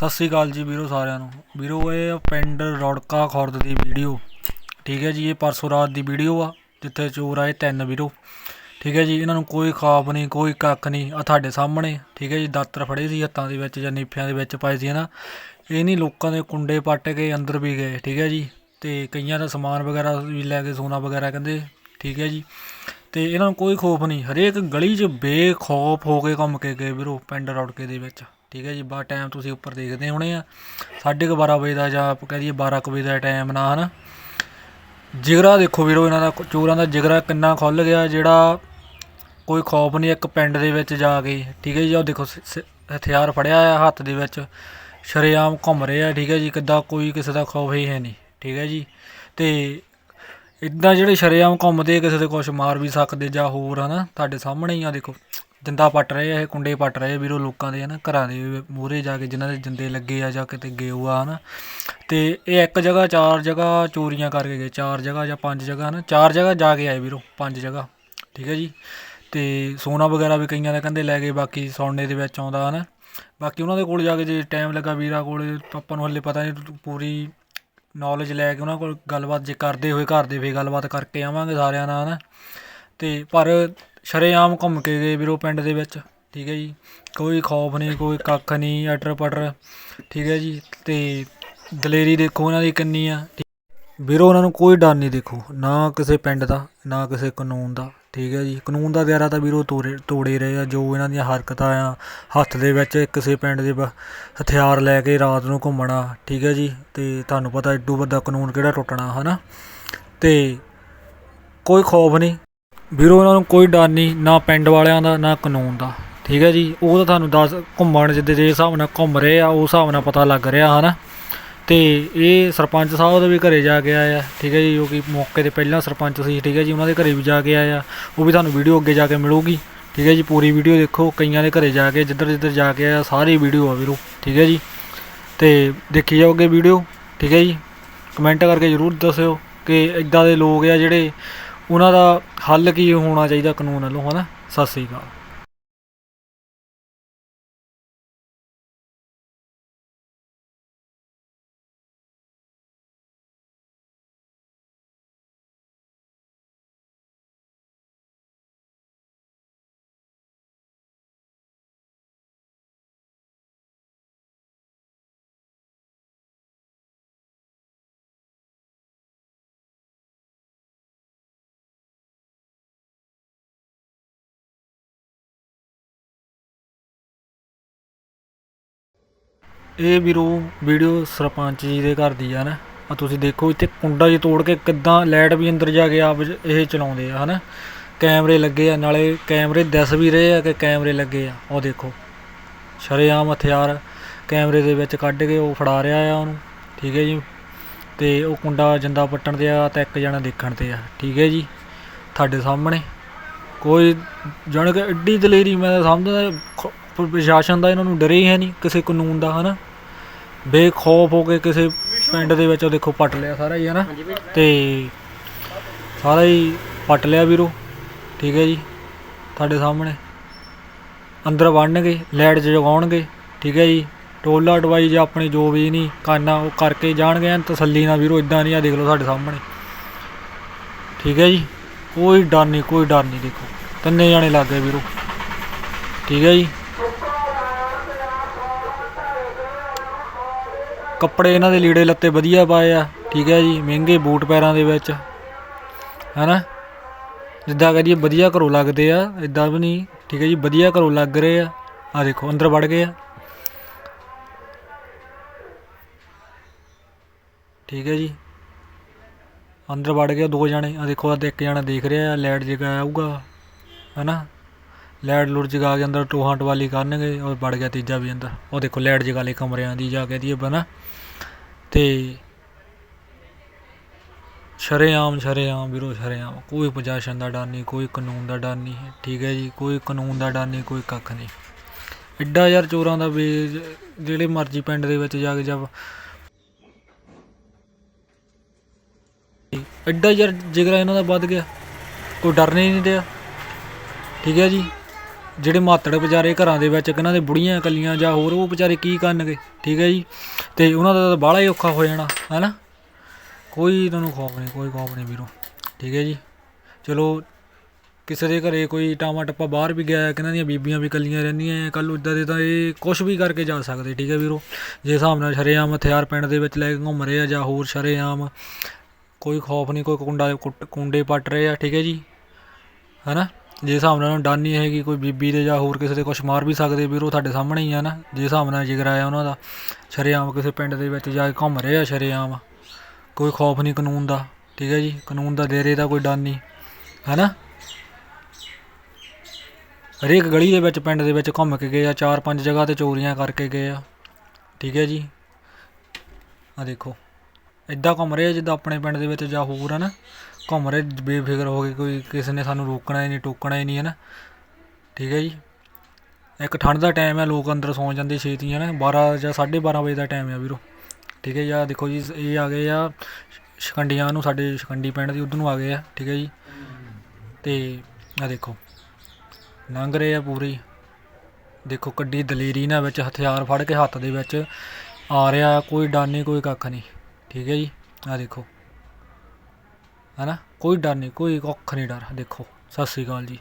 ਸਤਿ ਸ੍ਰੀ ਅਕਾਲ ਜੀ ਵੀਰੋ ਸਾਰਿਆਂ ਨੂੰ। ਵੀਰੋ, ਇਹ ਆ ਪਿੰਡ ਰੌੜਕਾ ਖੁਰਦ ਦੀ ਵੀਡੀਓ। ਠੀਕ ਹੈ ਜੀ, ਇਹ ਪਰਸੋਂ ਰਾਤ ਦੀ ਵੀਡੀਓ ਆ, ਜਿੱਥੇ ਚੋਰ ਆਏ ਤਿੰਨ ਵੀਰੋ। ਠੀਕ ਹੈ ਜੀ, ਇਹਨਾਂ ਨੂੰ ਕੋਈ ਖਾਪ ਨਹੀਂ, ਕੋਈ ਕੱਖ ਨਹੀਂ ਆ ਤੁਹਾਡੇ ਸਾਹਮਣੇ। ਠੀਕ ਹੈ ਜੀ, ਦਾਤਰ ਫੜੇ ਸੀ ਹੱਥਾਂ ਦੇ ਵਿੱਚ ਜਾਂ ਨੀਫਿਆਂ ਦੇ ਵਿੱਚ ਪਾਏ ਸੀ ਨਾ। ਇਹ ਨਹੀਂ ਲੋਕਾਂ ਦੇ ਕੁੰਡੇ ਪੱਟ ਕੇ ਅੰਦਰ ਵੀ ਗਏ, ਠੀਕ ਹੈ ਜੀ। ਤੇ ਕਈਆਂ ਦਾ ਸਮਾਨ ਵਗੈਰਾ ਵੀ ਲੈ ਕੇ ਸੋਨਾ ਵਗੈਰਾ ਕਹਿੰਦੇ, ਠੀਕ ਹੈ ਜੀ। ਤੇ ਇਹਨਾਂ ਨੂੰ ਕੋਈ ਖੋਫ ਨਹੀਂ, ਹਰੇਕ ਗਲੀ 'ਚ ਬੇਖੌਫ ਹੋ ਕੇ ਘੁੰਮ ਕੇ ਗਏ ਵੀਰੋ, ਪਿੰਡ ਰੌੜਕੇ ਦੇ ਵਿੱਚ। ਠੀਕ ਹੈ ਜੀ, ਬਾ ਟਾਈਮ ਤੁਸੀਂ ਉੱਪਰ ਦੇਖਦੇ ਹੋਣੇ ਆ। ਸਾਢੇ ਕੁ ਬਾਰਾਂ ਵਜੇ ਦਾ ਜਾਂ ਆਪਾਂ ਕਹਿ ਦਈਏ 12 ਕੁ ਵਜੇ ਦਾ ਟਾਈਮ ਨਾ, ਹਨਾ? ਜਿਗਰਾ ਦੇਖੋ ਵੀਰੋ, ਇਹਨਾਂ ਦਾ ਚੋਰਾਂ ਦਾ ਜਿਗਰਾ ਕਿੰਨਾ ਖੁੱਲ ਗਿਆ, ਜਿਹੜਾ ਕੋਈ ਖੌਫ ਨਹੀਂ, ਇੱਕ ਪਿੰਡ ਦੇ ਵਿੱਚ ਜਾ ਕੇ, ਠੀਕ ਹੈ ਜੀ ਉਹ ਦੇਖੋ ਸ- ਸ- ਹਥਿਆਰ ਫੜਿਆ ਆ ਹੱਥ ਦੇ ਵਿੱਚ, ਸ਼ਰੇਆਮ ਘੁੰਮ ਰਹੇ ਆ ਠੀਕ ਹੈ ਜੀ, ਕਿੱਦਾਂ ਕੋਈ ਕਿਸੇ ਦਾ ਖੌਫ ਹੀ ਹੈ ਨਹੀਂ, ਠੀਕ ਹੈ ਜੀ। ਤੇ ਇਦਾਂ ਜਿਹੜੇ ਸ਼ਰੇਆਮ ਘੁੰਮਦੇ ਕਿਸੇ ਦੇ ਕੁਛ ਮਾਰ ਵੀ ਸਕਦੇ ਜਾਂ ਹੋਰ, ਹਨਾ, ਤੁਹਾਡੇ ਸਾਹਮਣੇ ਹੀ ਆ, ਦੇਖੋ। ਜਿੰਦਾ ਪੱਟ ਰਹੇ ਆ, ਇਹ ਕੁੰਡੇ ਪੱਟ ਰਹੇ ਵੀਰੋ ਲੋਕਾਂ ਦੇ ਹੈ ਨਾ ਘਰਾਂ ਦੇ ਮੂਹਰੇ ਜਾ ਕੇ ਜਿਨ੍ਹਾਂ ਦੇ ਜਿੰਦੇ ਲੱਗੇ ਆ ਜਾਂ ਕਿਤੇ ਗਏ ਆ ਹੈ ਨਾ ਅਤੇ ਇਹ ਇੱਕ ਜਗ੍ਹਾ, ਚਾਰ ਜਗ੍ਹਾ ਚੋਰੀਆਂ ਕਰਕੇ ਗਏ, ਚਾਰ ਜਗ੍ਹਾ ਜਾਂ ਪੰਜ ਜਗ੍ਹਾ ਹੈ ਨਾ ਚਾਰ ਜਗ੍ਹਾ ਜਾ ਕੇ ਆਏ ਵੀਰੋ, ਪੰਜ ਜਗ੍ਹਾ, ਠੀਕ ਹੈ ਜੀ। ਅਤੇ ਸੋਨਾ ਵਗੈਰਾ ਵੀ ਕਈਆਂ ਦਾ ਕਹਿੰਦੇ ਲੈ ਗਏ, ਬਾਕੀ ਸੋਨੇ ਦੇ ਵਿੱਚ ਆਉਂਦਾ ਹੈ ਨਾ ਬਾਕੀ ਉਹਨਾਂ ਦੇ ਕੋਲ ਜਾ ਕੇ ਜੇ ਟਾਈਮ ਲੱਗਾ ਵੀਰਾ ਕੋਲ, ਆਪਾਂ ਨੂੰ ਹੱਲੇ ਪਤਾ ਨਹੀਂ, ਪੂਰੀ ਨੌਲੇਜ ਲੈ ਕੇ ਉਹਨਾਂ ਕੋਲ ਗੱਲਬਾਤ, ਜੇ ਕਰਦੇ ਹੋਏ ਘਰ ਦੇ ਫੇ ਗੱਲਬਾਤ ਕਰਕੇ ਆਵਾਂਗੇ ਸਾਰਿਆਂ ਨਾਲ ਹੈ ਨਾ ਅਤੇ ਪਰ ਸ਼ਰੇਆਮ ਘੁੰਮ ਕੇ ਗਏ ਵੀਰੋ ਪਿੰਡ ਦੇ ਵਿੱਚ, ਠੀਕ ਹੈ ਜੀ। ਕੋਈ ਖੌਫ ਨਹੀਂ, ਕੋਈ ਕੱਖ ਨਹੀਂ, ਅਟਰ ਪਟਰ, ਠੀਕ ਹੈ ਜੀ। ਤੇ ਦਲੇਰੀ ਦੇਖੋ ਉਹਨਾਂ ਦੀ ਕਿੰਨੀ ਆ ਵੀਰੋ ਉਹਨਾਂ ਨੂੰ ਕੋਈ ਡਰ ਨਹੀਂ ਦੇਖੋ, ਨਾ ਕਿਸੇ ਪਿੰਡ ਦਾ, ਨਾ ਕਿਸੇ ਕਾਨੂੰਨ ਦਾ, ਠੀਕ ਹੈ ਜੀ। ਕਾਨੂੰਨ ਦਾ ਦਾਇਰਾ ਤਾਂ ਵੀਰੋ ਤੋੜੇ ਤੋੜੇ ਰਹੇ ਆ, ਜੋ ਇਹਨਾਂ ਦੀਆਂ ਹਰਕਤਾਂ ਆ, ਹੱਥ ਦੇ ਵਿੱਚ ਕਿਸੇ ਪਿੰਡ ਦੇ ਬ- ਹਥਿਆਰ ਲੈ ਕੇ ਰਾਤ ਨੂੰ ਘੁੰਮਣਾ, ਠੀਕ ਹੈ ਜੀ। ਤੇ ਤੁਹਾਨੂੰ ਪਤਾ ਏਡੂ ਵੱਡਾ ਕਾਨੂੰਨ ਕਿਹੜਾ ਟੁੱਟਣਾ, ਹਨਾ। ਤੇ ਕੋਈ ਖੌਫ ਨਹੀਂ। ਵੀਰੋ ਉਹਨਾਂ ਨੂੰ ਕੋਈ ਡਰ ਨਹੀਂ, ਨਾ ਪਿੰਡ ਵਾਲਿਆਂ ਦਾ, ਨਾ ਕਾਨੂੰਨ ਦਾ। ਠੀਕ ਹੈ ਜੀ? ਉਹ ਤਾਂ ਤੁਹਾਨੂੰ ਦੱਸ, ਘੁੰਮਣ ਜਿੱਦੇ ਦੇ ਹਿਸਾਬ ਨਾਲ ਘੁੰਮ ਰਹੇ ਆ ਉਸ ਹਿਸਾਬ ਨਾਲ ਪਤਾ ਲੱਗ ਰਿਹਾ, ਹਨਾ? ਤੇ ਇਹ ਸਰਪੰਚ ਸਾਹਿਬ ਦੇ ਵੀ ਘਰੇ ਜਾ ਕੇ ਆਇਆ ਠੀਕ ਹੈ ਜੀ? ਜੋ ਕਿ ਮੌਕੇ ਤੇ ਪਹਿਲਾਂ ਸਰਪੰਚ ਸੀ, ਠੀਕ ਹੈ ਜੀ? ਉਹਨਾਂ ਦੇ ਘਰੇ ਵੀ ਜਾ ਕੇ ਆਇਆ ਉਹ ਵੀ ਤੁਹਾਨੂੰ ਵੀਡੀਓ ਅੱਗੇ ਜਾ ਕੇ ਮਿਲੂਗੀ। ਠੀਕ ਹੈ ਜੀ? ਪੂਰੀ ਵੀਡੀਓ ਦੇਖੋ, ਕਈਆਂ ਦੇ ਘਰੇ ਜਾ ਕੇ ਜਿੱਧਰ ਜਿੱਧਰ ਜਾ ਕੇ ਆਇਆ ਸਾਰੀ ਵੀਡੀਓ ਆ ਵੀਰੋ। ਠੀਕ ਹੈ ਜੀ? ਤੇ ਦੇਖੀ ਜਾਓਗੇ ਵੀਡੀਓ। ਠੀਕ ਹੈ ਜੀ? ਕਮੈਂਟ ਕਰਕੇ ਜਰੂਰ ਦੱਸਿਓ ਕਿ ਇਦਾਂ ਦੇ ਲੋਕ ਆ ਜਿਹੜੇ ਉਹਨਾਂ ਦਾ ਹੱਲ ਕੀ ਹੋਣਾ ਚਾਹੀਦਾ ਕਾਨੂੰਨ ਵੱਲੋਂ ਹਨਾ? ਸਤਿ ਸ੍ਰੀ ਅਕਾਲ। ਇਹ ਵੀਰੋ ਵੀਡੀਓ ਸਰਪੰਚ ਜੀ ਦੇ ਘਰ ਦੀ ਆ ਨਾ। ਆ ਤੁਸੀਂ ਦੇਖੋ ਇੱਥੇ ਕੁੰਡਾ ਜੀ ਤੋੜ ਕੇ ਕਿੱਦਾਂ ਲਾਈਟ ਵੀ ਅੰਦਰ ਜਾ ਕੇ ਆਪ ਇਹ ਚਲਾਉਂਦੇ ਆ, ਹਨਾ। ਕੈਮਰੇ ਲੱਗੇ ਆ, ਨਾਲੇ ਕੈਮਰੇ ਦਿਸ ਵੀ ਰਹੇ ਆ ਕਿ ਕੈਮਰੇ ਲੱਗੇ ਆ। ਉਹ ਦੇਖੋ, ਸ਼ਰੇਆਮ ਹਥਿਆਰ ਕੈਮਰੇ ਦੇ ਵਿੱਚ ਕੱਢ ਕੇ ਉਹ ਫੜਾ ਰਿਹਾ ਆ ਉਹਨੂੰ, ਠੀਕ ਹੈ ਜੀ। ਤੇ ਉਹ ਕੁੰਡਾ ਜਿੰਦਾ ਪੱਟਣ ਤੇ ਆ ਤੇ ਇੱਕ ਜਣਾ ਦੇਖਣ ਤੇ ਆ ਠੀਕ ਹੈ ਜੀ। ਤੁਹਾਡੇ ਸਾਹਮਣੇ ਕੋਈ ਜਾਣ ਕੇ ਐਡੀ ਦਲੇਰੀ ਮੈਂ ਤਾਂ ਸਮਝਦਾ ਪ੍ਰਸ਼ਾਸਨ ਦਾ ਇਹਨਾਂ ਨੂੰ ਡਰੇ ਹੀ ਹੈ ਨਹੀਂ, ਕਿਸੇ ਕਾਨੂੰਨ ਦਾ, ਹਨਾ। ਬੇਖੌਫ ਹੋ ਕੇ ਕਿਸੇ ਪਿੰਡ ਦੇ ਵਿੱਚ ਉਹ ਦੇਖੋ ਪੱਟ ਲਿਆ ਸਾਰਾ ਹੀ ਹਨਾ? ਤੇ ਸਾਰਾ ਹੀ ਪੱਟ ਲਿਆ ਵੀਰੋ। ਠੀਕ ਹੈ ਜੀ ਤੁਹਾਡੇ ਸਾਹਮਣੇ। ਅੰਦਰ ਵੜਨਗੇ ਲਾਈਟ ਜਗਾਉਣਗੇ ਠੀਕ ਹੈ ਜੀ। ਟੋਲਾ ਟਵਾਈ ਜਾਂ ਆਪਣੀ ਜੋ ਵੀ ਨਹੀਂ ਕਾਨਾ ਉਹ ਕਰਕੇ ਜਾਣਗੇ ਐਨ ਤਸੱਲੀ ਨਾਲ ਵੀਰੋ ਇਦਾਂ ਨਹੀਂ ਆ ਦੇਖ ਲਓ ਸਾਡੇ ਸਾਹਮਣੇ। ਠੀਕ ਹੈ ਜੀ ਕੋਈ ਡਰ ਨਹੀਂ ਕੋਈ ਡਰ ਨਹੀਂ ਦੇਖੋ। ਤਿੰਨੇ ਜਾਣੇ ਲੱਗ ਗਏ ਵੀਰੋ। ਠੀਕ ਹੈ ਜੀ। ਕੱਪੜੇ ਇਹਨਾਂ ਦੇ ਲੀੜੇ ਲੱਤੇ ਵਧੀਆ ਪਾਏ ਆ, ਠੀਕ ਹੈ ਜੀ, ਮਹਿੰਗੇ ਬੂਟ ਪੈਰਾਂ ਦੇ ਵਿੱਚ, ਹੈਨਾ? ਜਿੱਦਾਂ ਕਹਦੀਏ ਵਧੀਆ ਘਰੋਂ ਲੱਗਦੇ ਆ ਇਦਾਂ ਵੀ ਨਹੀਂ, ਠੀਕ ਹੈ ਜੀ, ਵਧੀਆ ਘਰੋਂ ਲੱਗ ਰਹੇ ਆ ਆ ਦੇਖੋ, ਅੰਦਰ ਵੜ ਗਏ ਆ। ਠੀਕ ਹੈ ਜੀ, ਅੰਦਰ ਵੜ ਗਏ ਦੋ ਜਣੇ ਆ ਦੇਖੋ ਆ ਤੇ ਇੱਕ ਜਣਾ ਦੇਖ ਰਿਹਾ ਆ ਲਾਈਟ ਜਗਾ ਆਊਗਾ, ਹੈਨਾ? ਲਾਈਟ ਲੁੱਟ ਜਗਾ ਕੇ ਅੰਦਰ ਟੋਹਾਂ ਟਵਾਲੀ ਕਰਨਗੇ ਔਰ ਵੜ ਗਿਆ ਤੀਜਾ ਵੀ ਅੰਦਰ। ਉਹ ਦੇਖੋ ਲਾਈਟ ਜਗਾ ਲਈ ਕਮਰਿਆਂ ਦੀ ਜਾ ਕੇ ਦੀ ਬਣਾ ਤੇ ਸ਼ਰੇਆਮ ਸ਼ਰੇਆਮ ਵੀਰੋ, ਸ਼ਰੇਆਮ। ਕੋਈ ਪ੍ਰਸ਼ਾਸਨ ਦਾ ਡਰ ਨਹੀਂ, ਕੋਈ ਕਾਨੂੰਨ ਦਾ ਡਰ ਨਹੀਂ, ਠੀਕ ਹੈ ਜੀ। ਕੋਈ ਕਾਨੂੰਨ ਦਾ ਡਰ ਨਹੀਂ, ਕੋਈ ਕੱਖ ਨਹੀਂ। ਐਡਾ ਯਾਰ ਚੋਰਾਂ ਦਾ ਵੇਜ ਜਿਹੜੇ ਮਰਜ਼ੀ ਪਿੰਡ ਦੇ ਵਿੱਚ ਜਾ ਕੇ ਜਬ ਐਡਾ ਯਾਰ ਜਿਗਰਾ ਇਹਨਾਂ ਦਾ ਵੱਧ ਗਿਆ। ਕੋਈ ਡਰ ਨਹੀਂ ਰਿਹਾ। ਠੀਕ ਹੈ ਜੀ। ਜਿਹੜੇ ਮਾਤੜ ਵਿਚਾਰੇ ਘਰਾਂ ਦੇ ਵਿੱਚ ਕਿਹਨਾਂ ਦੇ ਬੁੜੀਆਂ ਇਕੱਲੀਆਂ ਜਾਂ ਹੋਰ, ਉਹ ਵਿਚਾਰੇ ਕੀ ਕਰਨਗੇ? ਠੀਕ ਹੈ ਜੀ? ਤੇ ਉਹਨਾਂ ਦਾ ਤਾਂ ਬਾਹਲਾ ਹੀ ਔਖਾ ਹੋ ਜਾਣਾ, ਹੈਨਾ? ਕੋਈ ਤੁਹਾਨੂੰ ਖੌਫ ਨਹੀਂ, ਕੋਈ ਖੌਫ ਨਹੀਂ ਵੀਰੋ। ਠੀਕ ਹੈ ਜੀ? ਚਲੋ, ਕਿਸੇ ਦੇ ਘਰੇ ਕੋਈ ਟਾਮਾ ਟੱਪਾ ਬਾਹਰ ਵੀ ਗਿਆ ਕਿਹਨਾਂ ਦੀਆਂ ਬੀਬੀਆਂ ਵੀ ਇਕੱਲੀਆਂ ਰਹਿੰਦੀਆਂ ਕੱਲ ਇੱਦਾਂ ਦੇ ਤਾਂ ਇਹ ਕੁਝ ਵੀ ਕਰਕੇ ਜਾ ਸਕਦੇ, ਠੀਕ ਹੈ ਵੀਰੋ? ਜੇ ਹਿਸਾਬ ਨਾਲ ਸ਼ਰੇਆਮ ਹਥਿਆਰ ਪਿੰਡ ਦੇ ਵਿੱਚ ਲੈ ਕੇ ਘੁੰਮ ਰਹੇ ਆ ਜਾਂ ਹੋਰ ਸ਼ਰੇਆਮ, ਕੋਈ ਖੌਫ ਨਹੀਂ, ਕੋਈ ਕੁੰਡਾ ਕੁੱਟ- ਕੁੰਡੇ ਪੱਟ ਰਹੇ ਆ, ਠੀਕ ਹੈ ਜੀ? ਹੈਨਾ? ਜੇ ਹਿਸਾਬ ਨਾਲ ਉਹਨਾਂ ਡਰ ਨਹੀਂ ਹੈਗੀ, ਕੋਈ ਬੀਬੀ ਦੇ ਜਾਂ ਹੋਰ ਕਿਸੇ ਦੇ ਕੁਛ ਮਾਰ ਵੀ ਸਕਦੇ, ਵੀਰ ਉਹ ਤੁਹਾਡੇ ਸਾਹਮਣੇ ਹੀ ਆ ਨਾ। ਜੇ ਹਿਸਾਬ ਨਾਲ ਜਿਗਰ ਆਇਆ ਉਹਨਾਂ ਦਾ, ਸ਼ਰੇਆਮ ਕਿਸੇ ਪਿੰਡ ਦੇ ਵਿੱਚ ਜਾ ਕੇ ਘੁੰਮ ਰਹੇ ਆ ਸ਼ਰੇਆਮ। ਕੋਈ ਖੌਫ ਨਹੀਂ ਕਾਨੂੰਨ ਦਾ, ਠੀਕ ਹੈ ਜੀ? ਕਾਨੂੰਨ ਦਾ ਦੇਰੇ ਦਾ ਕੋਈ ਡਰ ਨਹੀਂ ਹੈਨਾ? ਹਰੇਕ ਗਲੀ ਦੇ ਵਿੱਚ, ਪਿੰਡ ਦੇ ਵਿੱਚ ਘੁੰਮ ਕੇ ਗਏ ਆ, ਚਾਰ ਪੰਜ ਜਗ੍ਹਾ ਤੇ ਚੋਰੀਆਂ ਕਰਕੇ ਗਏ ਆ, ਠੀਕ ਹੈ ਜੀ? ਆ ਦੇਖੋ। ਇੱਦਾਂ ਘੁੰਮ ਰਹੇ ਆ, ਜਿੱਦਾਂ ਆਪਣੇ ਪਿੰਡ ਦੇ ਵਿੱਚ ਜਾਂ ਹੋਰ ਹੈ ਨਾ, ਘੁੰਮ ਰਹੇ, ਬੇਫਿਕਰ ਹੋ ਕੇ ਕੋਈ ਕਿਸੇ ਨੇ ਸਾਨੂੰ ਰੋਕਣਾ ਹੀ ਨਹੀਂ, ਟੋਕਣਾ ਹੀ ਨਹੀਂ ਹੈ ਨਾ। ਠੀਕ ਹੈ ਜੀ? ਇੱਕ ਠੰਡ ਦਾ ਟਾਈਮ ਹੈ ਲੋਕ ਅੰਦਰ ਸੌਂ ਜਾਂਦੇ ਛੇਤੀ ਹੈ ਨਾ 12 ਜਾਂ 12:30 ਵਜੇ ਦਾ ਟਾਈਮ ਹੈ ਵੀਰੋ। ਠੀਕ ਹੈ ਜੀ ਆ ਦੇਖੋ ਜੀ, ਇਹ ਆ ਗਏ ਆ ਸ਼ਿਕੰਡੀਆਂ ਨੂੰ, ਸਾਡੇ ਸ਼ਿਕੰਡੀ ਪਿੰਡ ਦੀ, ਉਧਰ ਨੂੰ ਆ ਗਏ ਆ, ਠੀਕ ਹੈ ਜੀ। ਤੇ ਆ ਦੇਖੋ, ਲੰਘ ਰਹੇ ਆ ਪੂਰੀ ਦੇਖੋ ਕੱਡੀ ਦਲੇਰੀ ਨਾਲ ਵਿੱਚ, ਹਥਿਆਰ ਫੜ ਕੇ ਹੱਥ ਦੇ ਵਿੱਚ, ਆ ਰਿਹਾ, ਕੋਈ ਡਰ ਨਹੀਂ, ਕੋਈ ਕੱਖ ਨਹੀਂ। ਠੀਕ ਹੈ ਜੀ। ਆ ਦੇਖੋ। ਹੈ ਨਾ ਕੋਈ ਡਰ ਨਹੀਂ, ਕੋਈ ਕੱਖ ਨਹੀਂ ਡਰ। ਦੇਖੋ, ਸਤਿ ਸ੍ਰੀ ਅਕਾਲ ਜੀ।